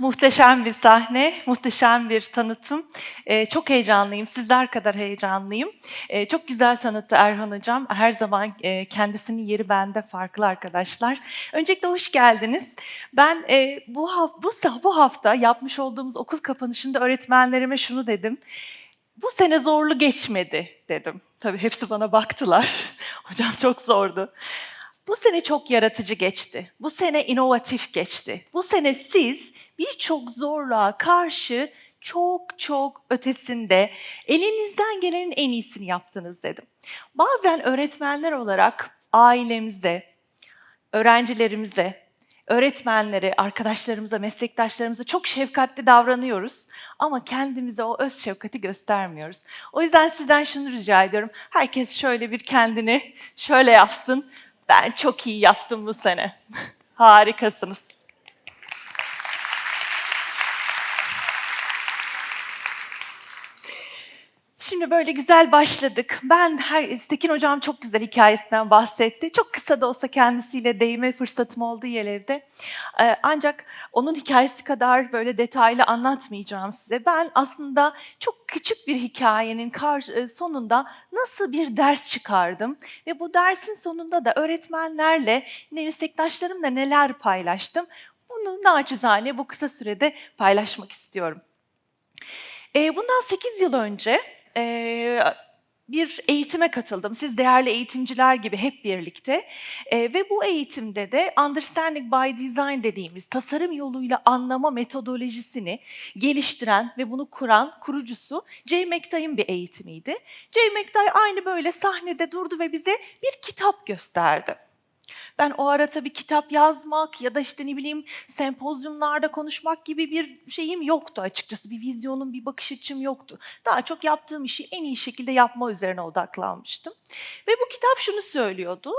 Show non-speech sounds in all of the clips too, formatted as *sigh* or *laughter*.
Muhteşem bir sahne, muhteşem bir tanıtım. Ee, çok heyecanlıyım, sizler kadar heyecanlıyım. Ee, çok güzel tanıttı Erhan Hocam. Her zaman e, kendisinin yeri bende farklı arkadaşlar. Öncelikle hoş geldiniz. Ben e, bu, bu, bu hafta yapmış olduğumuz okul kapanışında öğretmenlerime şunu dedim. Bu sene zorlu geçmedi dedim. Tabii hepsi bana baktılar. *laughs* Hocam çok zordu. Bu sene çok yaratıcı geçti. Bu sene inovatif geçti. Bu sene siz birçok zorluğa karşı çok çok ötesinde elinizden gelenin en iyisini yaptınız dedim. Bazen öğretmenler olarak ailemize, öğrencilerimize, öğretmenlere, arkadaşlarımıza, meslektaşlarımıza çok şefkatli davranıyoruz ama kendimize o öz şefkati göstermiyoruz. O yüzden sizden şunu rica ediyorum. Herkes şöyle bir kendini şöyle yapsın. Ben çok iyi yaptım bu sene. *laughs* Harikasınız. Şimdi böyle güzel başladık. Ben her Tekin hocam çok güzel hikayesinden bahsetti. Çok kısa da olsa kendisiyle değme fırsatım oldu Yelev'de. Ee, ancak onun hikayesi kadar böyle detaylı anlatmayacağım size. Ben aslında çok küçük bir hikayenin kar- e, sonunda nasıl bir ders çıkardım ve bu dersin sonunda da öğretmenlerle, meslektaşlarımla neler paylaştım. Bunu naçizane bu kısa sürede paylaşmak istiyorum. Ee, bundan 8 yıl önce e, bir eğitime katıldım. Siz değerli eğitimciler gibi hep birlikte. E, ve bu eğitimde de Understanding by Design dediğimiz tasarım yoluyla anlama metodolojisini geliştiren ve bunu kuran kurucusu Jay McTay'ın bir eğitimiydi. Jay McTay aynı böyle sahnede durdu ve bize bir kitap gösterdi. Ben o ara tabii kitap yazmak ya da işte ne bileyim sempozyumlarda konuşmak gibi bir şeyim yoktu açıkçası. Bir vizyonum, bir bakış açım yoktu. Daha çok yaptığım işi en iyi şekilde yapma üzerine odaklanmıştım. Ve bu kitap şunu söylüyordu.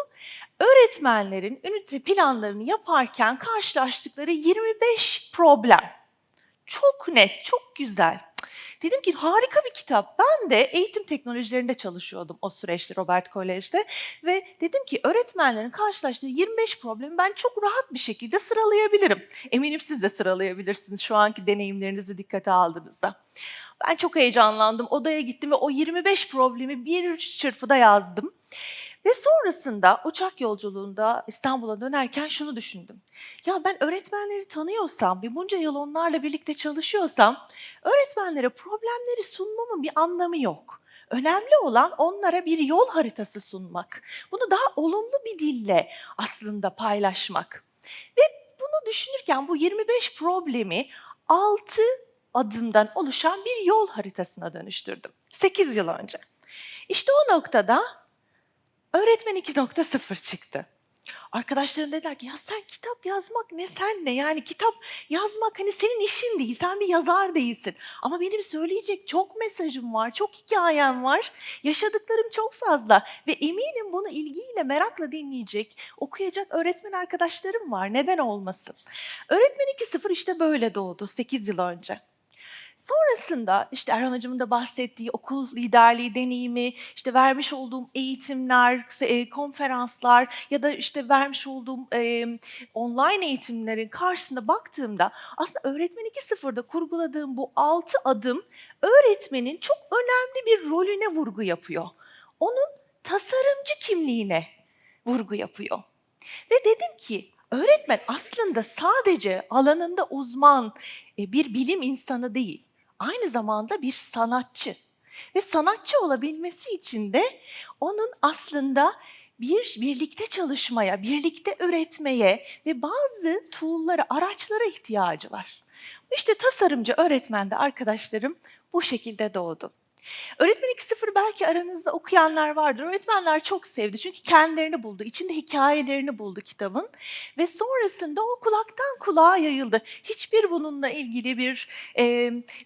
Öğretmenlerin ünite planlarını yaparken karşılaştıkları 25 problem. Çok net, çok güzel. Dedim ki harika bir kitap. Ben de eğitim teknolojilerinde çalışıyordum o süreçte Robert Kolej'de. Ve dedim ki öğretmenlerin karşılaştığı 25 problemi ben çok rahat bir şekilde sıralayabilirim. Eminim siz de sıralayabilirsiniz şu anki deneyimlerinizi dikkate aldığınızda. Ben çok heyecanlandım. Odaya gittim ve o 25 problemi bir çırpıda yazdım. Ve sonrasında uçak yolculuğunda İstanbul'a dönerken şunu düşündüm. Ya ben öğretmenleri tanıyorsam ve bunca yıl onlarla birlikte çalışıyorsam öğretmenlere problemleri sunmamın bir anlamı yok. Önemli olan onlara bir yol haritası sunmak. Bunu daha olumlu bir dille aslında paylaşmak. Ve bunu düşünürken bu 25 problemi 6 adımdan oluşan bir yol haritasına dönüştürdüm. 8 yıl önce. İşte o noktada öğretmen 2.0 çıktı. Arkadaşlarım dediler ki ya sen kitap yazmak ne sen ne yani kitap yazmak hani senin işin değil sen bir yazar değilsin. Ama benim söyleyecek çok mesajım var çok hikayem var yaşadıklarım çok fazla ve eminim bunu ilgiyle merakla dinleyecek okuyacak öğretmen arkadaşlarım var neden olmasın. Öğretmen 2.0 işte böyle doğdu 8 yıl önce. Sonrasında işte Erhan Hocam'ın da bahsettiği okul liderliği deneyimi, işte vermiş olduğum eğitimler, e, konferanslar ya da işte vermiş olduğum online eğitimlerin karşısında baktığımda aslında öğretmen 2.0'da kurguladığım bu altı adım öğretmenin çok önemli bir rolüne vurgu yapıyor. Onun tasarımcı kimliğine vurgu yapıyor. Ve dedim ki öğretmen aslında sadece alanında uzman e, bir bilim insanı değil, aynı zamanda bir sanatçı. Ve sanatçı olabilmesi için de onun aslında bir birlikte çalışmaya, birlikte üretmeye ve bazı tool'lara, araçlara ihtiyacı var. İşte tasarımcı öğretmen de arkadaşlarım bu şekilde doğdu. Öğretmen 2.0 belki aranızda okuyanlar vardır. Öğretmenler çok sevdi çünkü kendilerini buldu. İçinde hikayelerini buldu kitabın. Ve sonrasında o kulaktan kulağa yayıldı. Hiçbir bununla ilgili bir e,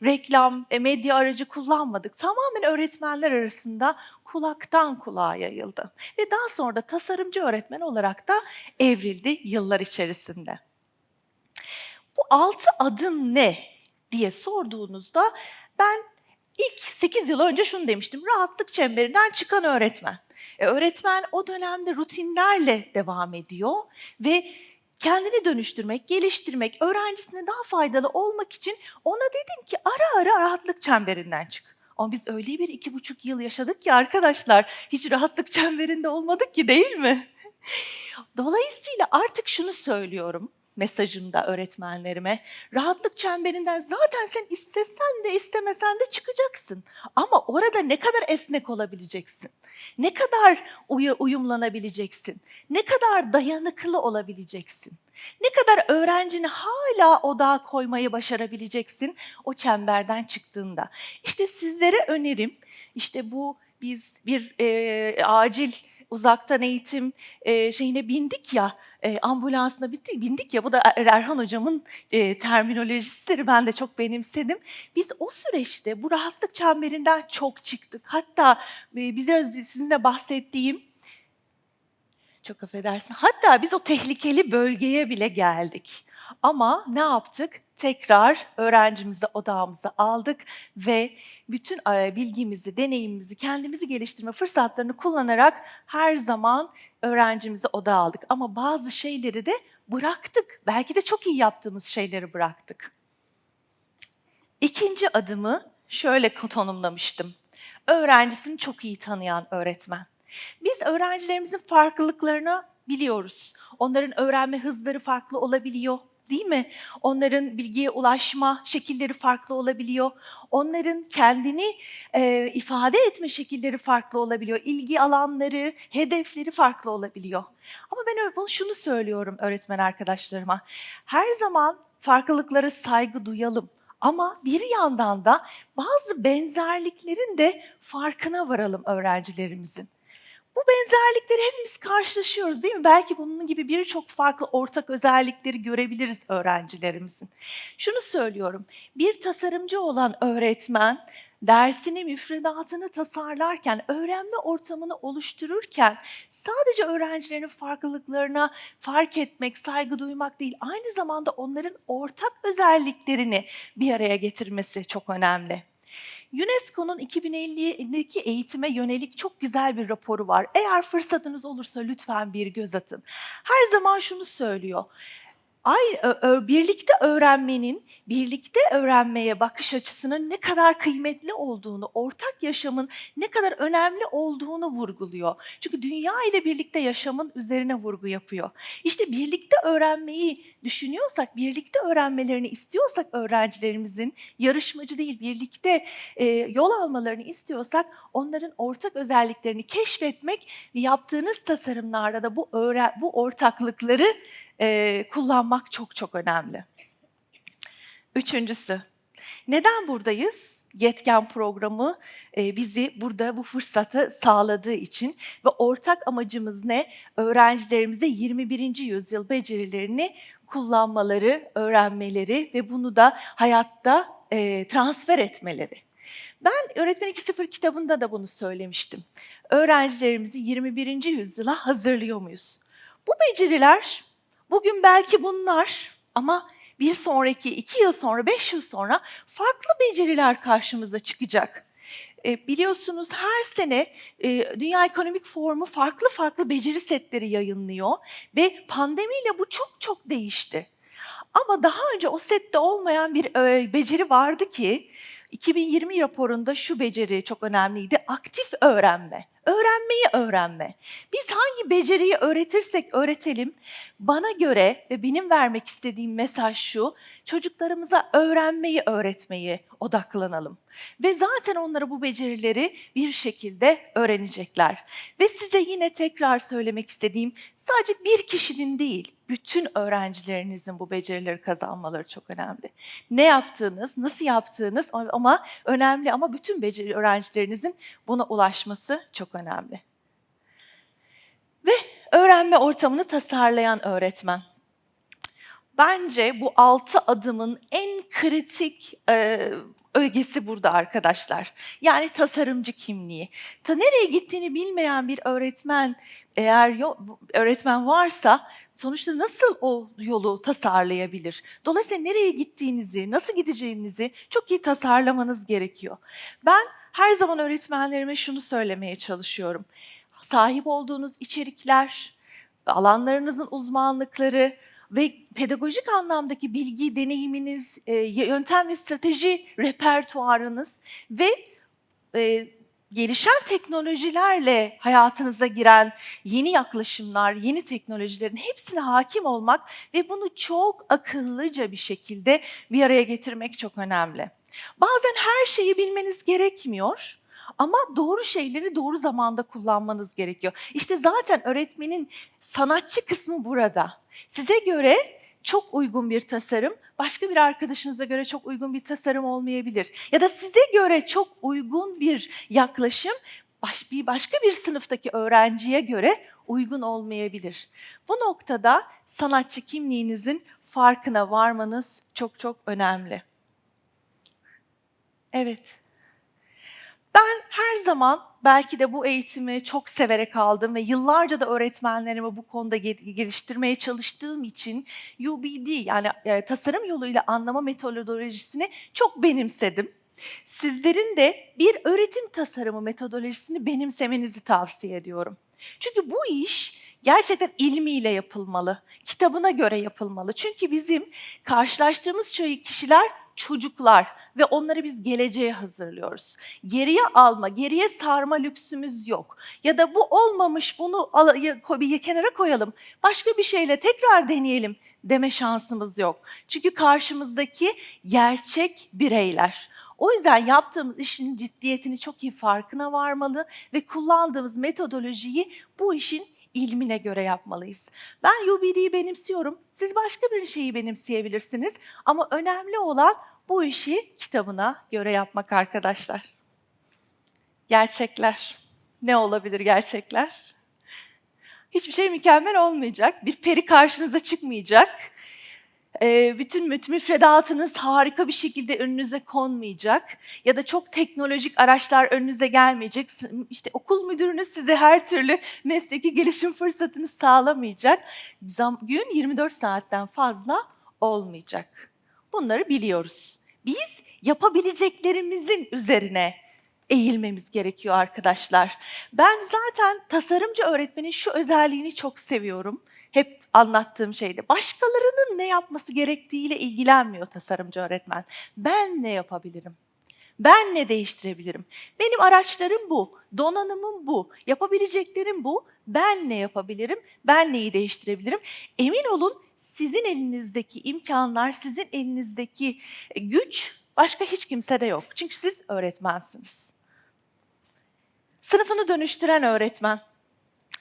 reklam, e, medya aracı kullanmadık. Tamamen öğretmenler arasında kulaktan kulağa yayıldı. Ve daha sonra da tasarımcı öğretmen olarak da evrildi yıllar içerisinde. Bu altı adım ne diye sorduğunuzda ben ilk 8 yıl önce şunu demiştim. Rahatlık çemberinden çıkan öğretmen. E, öğretmen o dönemde rutinlerle devam ediyor ve kendini dönüştürmek, geliştirmek, öğrencisine daha faydalı olmak için ona dedim ki ara ara rahatlık çemberinden çık. Ama biz öyle bir iki buçuk yıl yaşadık ki arkadaşlar hiç rahatlık çemberinde olmadık ki değil mi? Dolayısıyla artık şunu söylüyorum mesajımda öğretmenlerime. Rahatlık çemberinden zaten sen istesen de istemesen de çıkacaksın. Ama orada ne kadar esnek olabileceksin? Ne kadar uyu- uyumlanabileceksin? Ne kadar dayanıklı olabileceksin? Ne kadar öğrencini hala odağa koymayı başarabileceksin o çemberden çıktığında? İşte sizlere önerim, işte bu biz bir e, acil uzaktan eğitim e, şeyine bindik ya, e, ambulansına bindik, bindik ya, bu da Er- Erhan hocamın e, terminolojisidir, ben de çok benimsedim. Biz o süreçte bu rahatlık çemberinden çok çıktık. Hatta e, biraz sizinle bahsettiğim, çok affedersin, hatta biz o tehlikeli bölgeye bile geldik. Ama ne yaptık? Tekrar öğrencimizi odağımıza aldık ve bütün e, bilgimizi, deneyimimizi, kendimizi geliştirme fırsatlarını kullanarak her zaman öğrencimizi odağa aldık. Ama bazı şeyleri de bıraktık. Belki de çok iyi yaptığımız şeyleri bıraktık. İkinci adımı şöyle tanımlamıştım. Öğrencisini çok iyi tanıyan öğretmen. Biz öğrencilerimizin farklılıklarını biliyoruz. Onların öğrenme hızları farklı olabiliyor, değil mi? Onların bilgiye ulaşma şekilleri farklı olabiliyor. Onların kendini e, ifade etme şekilleri farklı olabiliyor. İlgi alanları, hedefleri farklı olabiliyor. Ama ben bunu şunu söylüyorum öğretmen arkadaşlarıma. Her zaman farklılıklara saygı duyalım. Ama bir yandan da bazı benzerliklerin de farkına varalım öğrencilerimizin. Bu benzerlikleri hepimiz karşılaşıyoruz değil mi? Belki bunun gibi birçok farklı ortak özellikleri görebiliriz öğrencilerimizin. Şunu söylüyorum, bir tasarımcı olan öğretmen dersini, müfredatını tasarlarken, öğrenme ortamını oluştururken sadece öğrencilerin farklılıklarına fark etmek, saygı duymak değil, aynı zamanda onların ortak özelliklerini bir araya getirmesi çok önemli. UNESCO'nun 2050'deki eğitime yönelik çok güzel bir raporu var. Eğer fırsatınız olursa lütfen bir göz atın. Her zaman şunu söylüyor. Ay, ö- ö- birlikte öğrenmenin, birlikte öğrenmeye bakış açısının ne kadar kıymetli olduğunu, ortak yaşamın ne kadar önemli olduğunu vurguluyor. Çünkü dünya ile birlikte yaşamın üzerine vurgu yapıyor. İşte birlikte öğrenmeyi düşünüyorsak, birlikte öğrenmelerini istiyorsak öğrencilerimizin yarışmacı değil, birlikte e, yol almalarını istiyorsak onların ortak özelliklerini keşfetmek ve yaptığınız tasarımlarda da bu öğren bu ortaklıkları e, kullanmak çok çok önemli. Üçüncüsü, neden buradayız? Yetken programı bizi burada bu fırsatı sağladığı için ve ortak amacımız ne? Öğrencilerimize 21. yüzyıl becerilerini kullanmaları, öğrenmeleri ve bunu da hayatta transfer etmeleri. Ben Öğretmen 2.0 kitabında da bunu söylemiştim. Öğrencilerimizi 21. yüzyıla hazırlıyor muyuz? Bu beceriler bugün belki bunlar ama bir sonraki iki yıl sonra, beş yıl sonra farklı beceriler karşımıza çıkacak. E, biliyorsunuz her sene e, Dünya Ekonomik Forumu farklı farklı beceri setleri yayınlıyor ve pandemiyle bu çok çok değişti. Ama daha önce o sette olmayan bir e, beceri vardı ki 2020 raporunda şu beceri çok önemliydi. Aktif öğrenme. Öğrenmeyi öğrenme. Biz hangi beceriyi öğretirsek öğretelim bana göre ve benim vermek istediğim mesaj şu. Çocuklarımıza öğrenmeyi öğretmeyi odaklanalım. Ve zaten onlara bu becerileri bir şekilde öğrenecekler. Ve size yine tekrar söylemek istediğim sadece bir kişinin değil, bütün öğrencilerinizin bu becerileri kazanmaları çok önemli. Ne yaptığınız, nasıl yaptığınız ama önemli ama bütün beceri öğrencilerinizin buna ulaşması çok önemli. Ve öğrenme ortamını tasarlayan öğretmen. Bence bu altı adımın en kritik e, ögesi burada arkadaşlar. Yani tasarımcı kimliği. Ta nereye gittiğini bilmeyen bir öğretmen eğer yo- öğretmen varsa sonuçta nasıl o yolu tasarlayabilir? Dolayısıyla nereye gittiğinizi, nasıl gideceğinizi çok iyi tasarlamanız gerekiyor. Ben her zaman öğretmenlerime şunu söylemeye çalışıyorum. Sahip olduğunuz içerikler, alanlarınızın uzmanlıkları ve pedagojik anlamdaki bilgi, deneyiminiz, e, yöntem ve strateji repertuarınız ve e, gelişen teknolojilerle hayatınıza giren yeni yaklaşımlar, yeni teknolojilerin hepsine hakim olmak ve bunu çok akıllıca bir şekilde bir araya getirmek çok önemli. Bazen her şeyi bilmeniz gerekmiyor ama doğru şeyleri doğru zamanda kullanmanız gerekiyor. İşte zaten öğretmenin sanatçı kısmı burada. Size göre çok uygun bir tasarım, başka bir arkadaşınıza göre çok uygun bir tasarım olmayabilir. Ya da size göre çok uygun bir yaklaşım baş, bir başka bir sınıftaki öğrenciye göre uygun olmayabilir. Bu noktada sanatçı kimliğinizin farkına varmanız çok çok önemli. Evet. Ben her zaman belki de bu eğitimi çok severek aldım ve yıllarca da öğretmenlerimi bu konuda ge- geliştirmeye çalıştığım için UBD yani e, tasarım yoluyla anlama metodolojisini çok benimsedim. Sizlerin de bir öğretim tasarımı metodolojisini benimsemenizi tavsiye ediyorum. Çünkü bu iş gerçekten ilmiyle yapılmalı, kitabına göre yapılmalı. Çünkü bizim karşılaştığımız şey- kişiler çocuklar ve onları biz geleceğe hazırlıyoruz. Geriye alma, geriye sarma lüksümüz yok. Ya da bu olmamış bunu bir kenara koyalım, başka bir şeyle tekrar deneyelim deme şansımız yok. Çünkü karşımızdaki gerçek bireyler. O yüzden yaptığımız işin ciddiyetini çok iyi farkına varmalı ve kullandığımız metodolojiyi bu işin ilmine göre yapmalıyız. Ben UBD'yi benimsiyorum. Siz başka bir şeyi benimseyebilirsiniz. Ama önemli olan bu işi kitabına göre yapmak arkadaşlar. Gerçekler. Ne olabilir gerçekler? Hiçbir şey mükemmel olmayacak. Bir peri karşınıza çıkmayacak. Ee, bütün müfredatınız harika bir şekilde önünüze konmayacak ya da çok teknolojik araçlar önünüze gelmeyecek. İşte okul müdürünüz size her türlü mesleki gelişim fırsatını sağlamayacak. Gün 24 saatten fazla olmayacak. Bunları biliyoruz. Biz yapabileceklerimizin üzerine eğilmemiz gerekiyor arkadaşlar. Ben zaten tasarımcı öğretmenin şu özelliğini çok seviyorum. Hep anlattığım şeyde. Başkalarının ne yapması gerektiğiyle ilgilenmiyor tasarımcı öğretmen. Ben ne yapabilirim? Ben ne değiştirebilirim? Benim araçlarım bu, donanımım bu, yapabileceklerim bu. Ben ne yapabilirim? Ben neyi değiştirebilirim? Emin olun sizin elinizdeki imkanlar, sizin elinizdeki güç başka hiç kimsede yok. Çünkü siz öğretmensiniz. Sınıfını dönüştüren öğretmen.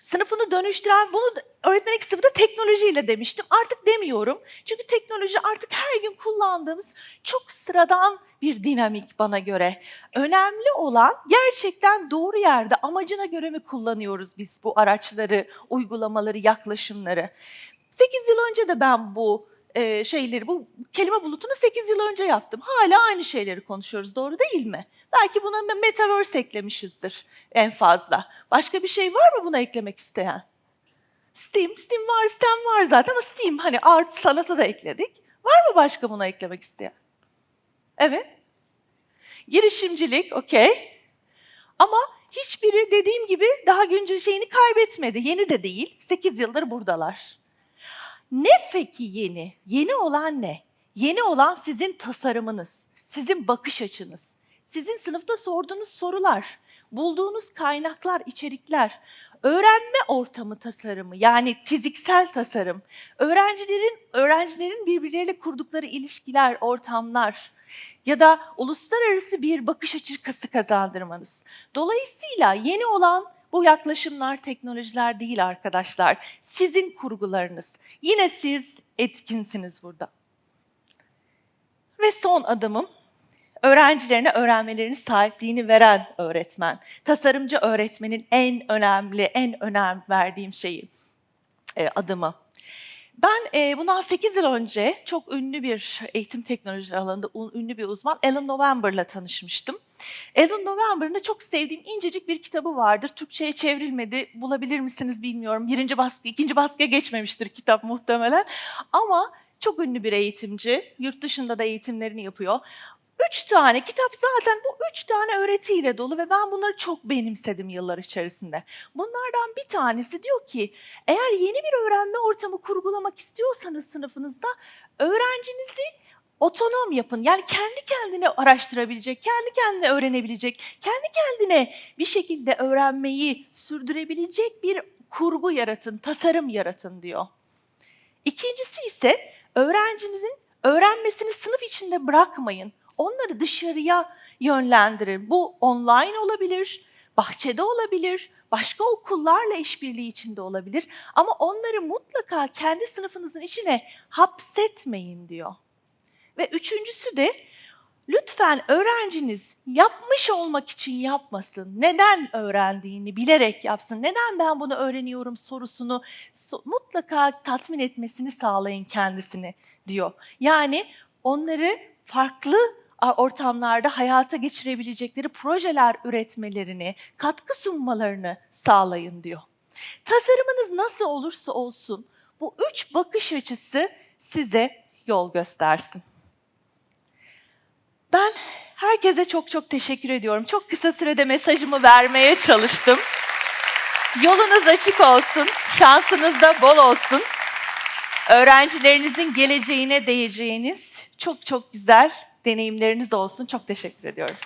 Sınıfını dönüştüren, bunu öğretmenlik sınıfında teknolojiyle demiştim. Artık demiyorum. Çünkü teknoloji artık her gün kullandığımız çok sıradan bir dinamik bana göre. Önemli olan gerçekten doğru yerde amacına göre mi kullanıyoruz biz bu araçları, uygulamaları, yaklaşımları. 8 yıl önce de ben bu e, şeyleri, bu kelime bulutunu 8 yıl önce yaptım. Hala aynı şeyleri konuşuyoruz, doğru değil mi? Belki buna me- metaverse eklemişizdir en fazla. Başka bir şey var mı buna eklemek isteyen? Steam, Steam var, Steam var zaten ama Steam hani art sanatı da ekledik. Var mı başka buna eklemek isteyen? Evet. Girişimcilik, okey. Ama hiçbiri dediğim gibi daha güncel şeyini kaybetmedi. Yeni de değil. 8 yıldır buradalar. Ne peki yeni? Yeni olan ne? Yeni olan sizin tasarımınız, sizin bakış açınız, sizin sınıfta sorduğunuz sorular, bulduğunuz kaynaklar, içerikler, öğrenme ortamı tasarımı yani fiziksel tasarım, öğrencilerin öğrencilerin birbirleriyle kurdukları ilişkiler, ortamlar ya da uluslararası bir bakış açısı kazandırmanız. Dolayısıyla yeni olan bu yaklaşımlar, teknolojiler değil arkadaşlar. Sizin kurgularınız. Yine siz etkinsiniz burada. Ve son adımım, öğrencilerine öğrenmelerini sahipliğini veren öğretmen. Tasarımcı öğretmenin en önemli, en önem verdiğim şeyi, e, adımı. Ben e, bundan 8 yıl önce çok ünlü bir eğitim teknolojileri alanında ünlü bir uzman Alan November'la tanışmıştım. Alan November'ın da çok sevdiğim incecik bir kitabı vardır. Türkçe'ye çevrilmedi. Bulabilir misiniz bilmiyorum. Birinci baskı, ikinci baskıya geçmemiştir kitap muhtemelen. Ama çok ünlü bir eğitimci. Yurt dışında da eğitimlerini yapıyor. Üç tane kitap zaten bu üç tane öğretiyle dolu ve ben bunları çok benimsedim yıllar içerisinde. Bunlardan bir tanesi diyor ki eğer yeni bir öğrenme ortamı kurgulamak istiyorsanız sınıfınızda öğrencinizi otonom yapın. Yani kendi kendine araştırabilecek, kendi kendine öğrenebilecek, kendi kendine bir şekilde öğrenmeyi sürdürebilecek bir kurgu yaratın, tasarım yaratın diyor. İkincisi ise öğrencinizin öğrenmesini sınıf içinde bırakmayın. Onları dışarıya yönlendirin. Bu online olabilir, bahçede olabilir, başka okullarla işbirliği içinde olabilir. Ama onları mutlaka kendi sınıfınızın içine hapsetmeyin diyor. Ve üçüncüsü de lütfen öğrenciniz yapmış olmak için yapmasın. Neden öğrendiğini bilerek yapsın. Neden ben bunu öğreniyorum sorusunu so- mutlaka tatmin etmesini sağlayın kendisini diyor. Yani onları farklı ortamlarda hayata geçirebilecekleri projeler üretmelerini, katkı sunmalarını sağlayın diyor. Tasarımınız nasıl olursa olsun bu üç bakış açısı size yol göstersin. Ben herkese çok çok teşekkür ediyorum. Çok kısa sürede mesajımı vermeye çalıştım. Yolunuz açık olsun, şansınız da bol olsun. Öğrencilerinizin geleceğine değeceğiniz çok çok güzel deneyimleriniz olsun. Çok teşekkür ediyorum.